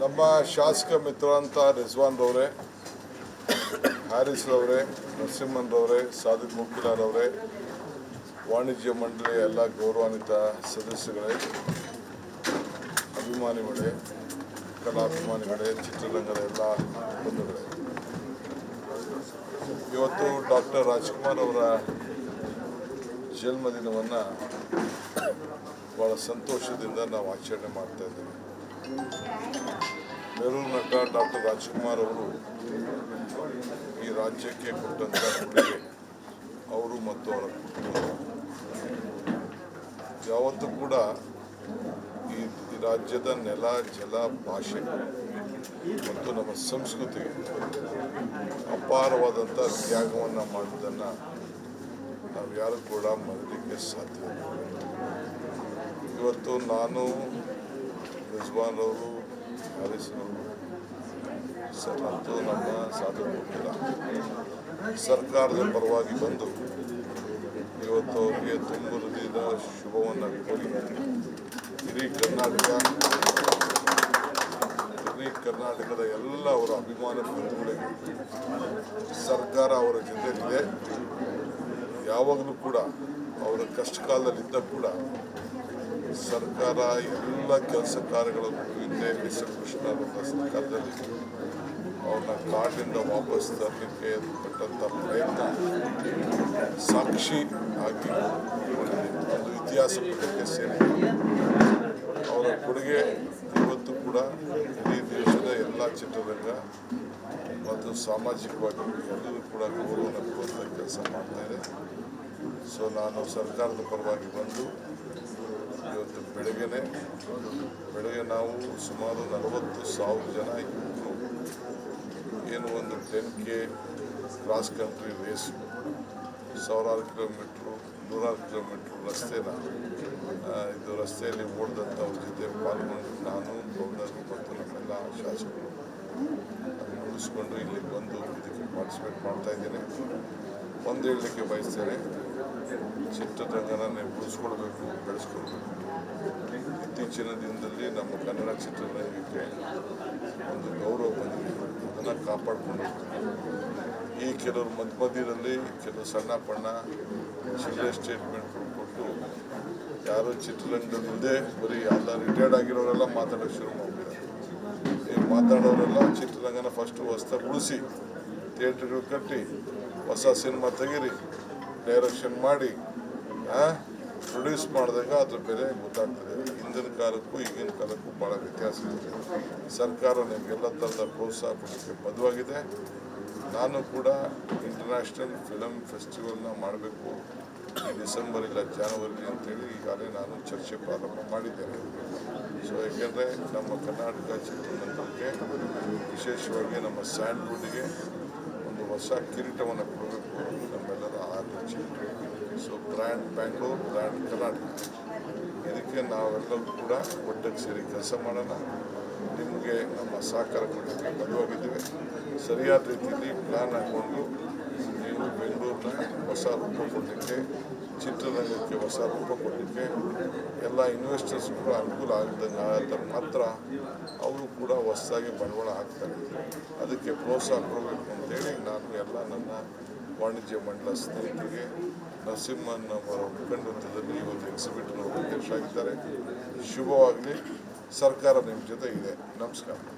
ನಮ್ಮ ಶಾಸಕ ಮಿತ್ರ ಅಂತ ರಿಜ್ವಾನ್ ರವರೇ ಹ್ಯಾರಿಸ್ ರವರೇ ನರಸಿಂಹನ್ ರವರೇ ಸಾದಿಕ್ ಮುಕ್ಕಿಲಾರವರೇ ವಾಣಿಜ್ಯ ಮಂಡಳಿ ಎಲ್ಲ ಗೌರವಾನ್ವಿತ ಸದಸ್ಯಗಳೇ ಅಭಿಮಾನಿಗಳೇ ಕಲಾಭಿಮಾನಿಗಳೇ ಚಿತ್ರರಂಗದ ಎಲ್ಲ ಬಂಧುಗಳೇ. ಇವತ್ತು ಡಾಕ್ಟರ್ ರಾಜ್ಕುಮಾರ್ ಅವರ ಜನ್ಮದಿನವನ್ನು ಭಾಳ ಸಂತೋಷದಿಂದ ನಾವು ಆಚರಣೆ ಮಾಡ್ತಾ ಇದ್ದೇವೆ ನೆರವು ನಟ ಡಾಕ್ಟರ್ ರಾಜ್ಕುಮಾರ್ ಅವರು ಈ ರಾಜ್ಯಕ್ಕೆ ಕೊಟ್ಟಂಥ ಕೊಡುಗೆ ಅವರು ಮತ್ತು ಅವರ ಕುಟುಂಬ ಯಾವತ್ತೂ ಕೂಡ ಈ ರಾಜ್ಯದ ನೆಲ, ಜಲ, ಭಾಷೆ ಮತ್ತು ನಮ್ಮ ಸಂಸ್ಕೃತಿಗೆ ಅಪಾರವಾದಂಥ ತ್ಯಾಗವನ್ನು ಮಾಡಿದ್ದನ್ನು ನಾವು ಯಾರು ಕೂಡ ಮರಲಿಕ್ಕೆ ಸಾಧ್ಯ ಇಲ್ಲ. ಇವತ್ತು ನಾನು, ರಿಜ್ವಾನ್ ಅವರು ಹರೀಶ್ನವರು ಸರ್, ಅಂತೂ ನಮ್ಮ ಸಾಧನೆ ಕೊಟ್ಟಿಲ್ಲ ಸರ್ಕಾರದ ಪರವಾಗಿ ಬಂದು ಇವತ್ತು ಅವರಿಗೆ ತುಂಬು ಹೃದಯದ ಶುಭವನ್ನು ಕೋರಿ ಇಡೀ ಕರ್ನಾಟಕ, ಇಡೀ ಕರ್ನಾಟಕದ ಎಲ್ಲ ಅವರ ಅಭಿಮಾನ ಬಂಧುಗಳಿಗೆ ಸರ್ಕಾರ ಅವರ ಜೊತೆಯಲ್ಲಿದೆ. ಯಾವಾಗಲೂ ಕೂಡ ಅವರ ಕಷ್ಟ ಕಾಲದಲ್ಲಿದ್ದ ಕೂಡ ಸರ್ಕಾರ ಎಲ್ಲ ಕೆಲಸ ಕಾರ್ಯಗಳನ್ನು ಎಲ್ ಕೃಷ್ಣರವರ ಸರ್ಕಾರದಲ್ಲಿ ಅವ್ರನ್ನ ಕಾಡಿನಿಂದ ವಾಪಸ್ ತರಲಿಕ್ಕೆ ಪಟ್ಟಂಥ ಪ್ರಯತ್ನ ಸಾಕ್ಷಿ ಆಗಿ ಒಂದು ಇತಿಹಾಸ ಪುಟಕ್ಕೆ ಸೇರಿದೆ. ಅವರ ಕೊಡುಗೆ ಇವತ್ತು ಕೂಡ ಇಡೀ ದೇಶದ ಎಲ್ಲ ಚಿತ್ರರಂಗ ಮತ್ತು ಸಾಮಾಜಿಕವಾಗಿ ಎಲ್ಲರೂ ಕೂಡ ಗೌರವವನ್ನು ಕೊಡುವಂಥ ಕೆಲಸ ಮಾಡ್ತಾ ಇದೆ. ಸೊ ನಾನು ಸರ್ಕಾರದ ಪರವಾಗಿ ಬಂದು ಬೆಳಗ್ಗೆನೆ ಬೆಳಗ್ಗೆ ನಾವು ಸುಮಾರು ನಲವತ್ತು ಸಾವಿರ ಜನ ಇದ್ದು ಏನು ಒಂದು ten K cross country race ಸಾವಿರಾರು ಕಿಲೋಮೀಟ್ರು ನೂರಾರು ಕಿಲೋಮೀಟ್ರ್ ರಸ್ತೆನ ಇದು ರಸ್ತೆಯಲ್ಲಿ ಓಡಿದಂಥವ್ರ ಜೊತೆ ಪಾಲ್ಗೊಂಡು ನಾನು, ಗೌಡರು ಮತ್ತು ನಮ್ಮೆಲ್ಲ ಶಾಸಕರು ಮುಗಿಸ್ಕೊಂಡು ಇಲ್ಲಿ ಬಂದು ಇದಕ್ಕೆ ಪಾರ್ಟಿಸಿಪೇಟ್ ಮಾಡ್ತಾ ಇದ್ದೇನೆ. ಒಂದು ಹೇಳಲಿಕ್ಕೆ ಬಯಸ್ತೇನೆ. ಚಿತ್ರರಂಗನ ನೀವು ಉಳಿಸ್ಕೊಳ್ಬೇಕು ಬೆಳೆಸ್ಕೊಳ್ಬೇಕು. ಇತ್ತೀಚಿನ ದಿನದಲ್ಲಿ ನಮ್ಮ ಕನ್ನಡ ಚಿತ್ರರಂಗಕ್ಕೆ ಒಂದು ಗೌರವ ಬಂದಿದೆ. ಅದನ್ನು ಕಾಪಾಡಿಕೊಂಡು ಈ ಕೆಲವರು ಮಧ್ಯ ಮಧ್ಯದಲ್ಲಿ ಕೆಲವು ಸಣ್ಣ ಪಣ್ಣ ಚಿಲ್ಲರೆ ಸ್ಟೇಟ್ಮೆಂಟ್ಗಳು ಕೊಟ್ಟು ಯಾರು ಚಿತ್ರರಂಗದಲ್ಲದೆ, ಬರೀ ಎಲ್ಲ ರಿಟೈರ್ಡ್ ಆಗಿರೋರೆಲ್ಲ ಮಾತಾಡೋಕ್ಕೆ ಶುರು ಮಾಡಿದ್ದಾರೆ ಈ ಮಾತಾಡೋರೆಲ್ಲ ಚಿತ್ರರಂಗನ ಫಸ್ಟು ಹೊಸ್ದಾಗಿ ಉಳಿಸಿ ಥಿಯೇಟ್ರ್ಗಳು ಕಟ್ಟಿ, ಹೊಸ ಸಿನಿಮಾ ತೆಗೀರಿ. ಡೈರೆಕ್ಷನ್ ಮಾಡಿ ಪ್ರೊಡ್ಯೂಸ್ ಮಾಡಿದಾಗ ಅದ್ರ ಬೆಲೆ ಗೊತ್ತಾಗ್ತದೆ. ಹಿಂದಿನ ಕಾಲಕ್ಕೂ ಈಗಿನ ಕಾಲಕ್ಕೂ ಭಾಳ ವ್ಯತ್ಯಾಸ ಇದೆ. ಸರ್ಕಾರ ನಿಮಗೆಲ್ಲ ಥರದ ಪ್ರೋತ್ಸಾಹ ಕೊಡೋಕ್ಕೆ ಬದುವಾಗಿದೆ. ನಾನು ಕೂಡ ಇಂಟರ್ನ್ಯಾಷನಲ್ ಫಿಲಮ್ ಫೆಸ್ಟಿವಲ್ನ ಮಾಡಬೇಕು. ಡಿಸೆಂಬರ್ ಇಲ್ಲ ಜಾನ್ವರಿ ಅಂತೇಳಿ ಈಗಾಗಲೇ ನಾನು ಚರ್ಚೆ ಪ್ರಾರಂಭ ಮಾಡಿದ್ದೇನೆ. ಸೊ ಏಕೆಂದರೆ ನಮ್ಮ ಕರ್ನಾಟಕ ಚಿತ್ರರಂಗಕ್ಕೆ ವಿಶೇಷವಾಗಿ ನಮ್ಮ ಸ್ಯಾಂಡ್ವುಡ್ಗೆ ಹೊಸ ಕಿರೀಟವನ್ನು ಕೊಡಬೇಕು ನಮ್ಮೆಲ್ಲರ ಆಲೋಚನೆ so brand Bangalore brand Karnataka ಇದಕ್ಕೆ ನಾವೆಲ್ಲರೂ ಕೂಡ ಒಟ್ಟಿಗೆ ಸೇರಿ ಕೆಲಸ ಮಾಡೋಣ. ನಿಮಗೆ ನಮ್ಮ ಸಹಕಾರ ಕೊಡಲಿಕ್ಕೆ ಬದ್ಧವಾಗಿದ್ದೇವೆ ಸರಿಯಾದ ರೀತಿಯಲ್ಲಿ ಪ್ಲ್ಯಾನ್ ಹಾಕ್ಕೊಂಡು ನೀವು ಬೆಂಗಳೂರಿನ ಹೊಸ ರೂಪ ಕೊಡಲಿಕ್ಕೆ, ಚಿತ್ರರಂಗಕ್ಕೆ ಹೊಸ ರೂಪ ಕೊಡಲಿಕ್ಕೆ ಎಲ್ಲ ಇನ್ವೆಸ್ಟರ್ಸ್ ಕೂಡ ಅನುಕೂಲ ಆಗದಂಗೆ ಆದ ಮಾತ್ರ ಅವರು ಕೂಡ ಹೊಸದಾಗಿ ಬಂಡವಾಳ ಹಾಕ್ತಾರೆ ಅದಕ್ಕೆ ಪ್ರೋತ್ಸಾಹ ಕೊಡಬೇಕು ಅಂತೇಳಿ ನಾನು ಎಲ್ಲ ನನ್ನ ವಾಣಿಜ್ಯ ಮಂಡಲ ಸ್ನೇಹಿತರಿಗೆ ನರಸಿಂಹನ್ ಅವರ ಮುಖಂಡತ್ವದಲ್ಲಿ ಇವತ್ತು ಎಕ್ಸಿಬಿಟ್ನ ಅಧ್ಯಕ್ಷರಾಗಿದ್ದಾರೆ ಶುಭವಾಗಲಿ. ಸರ್ಕಾರ ನಿಮ್ಮ ಜೊತೆ ಇದೆ. ನಮಸ್ಕಾರ.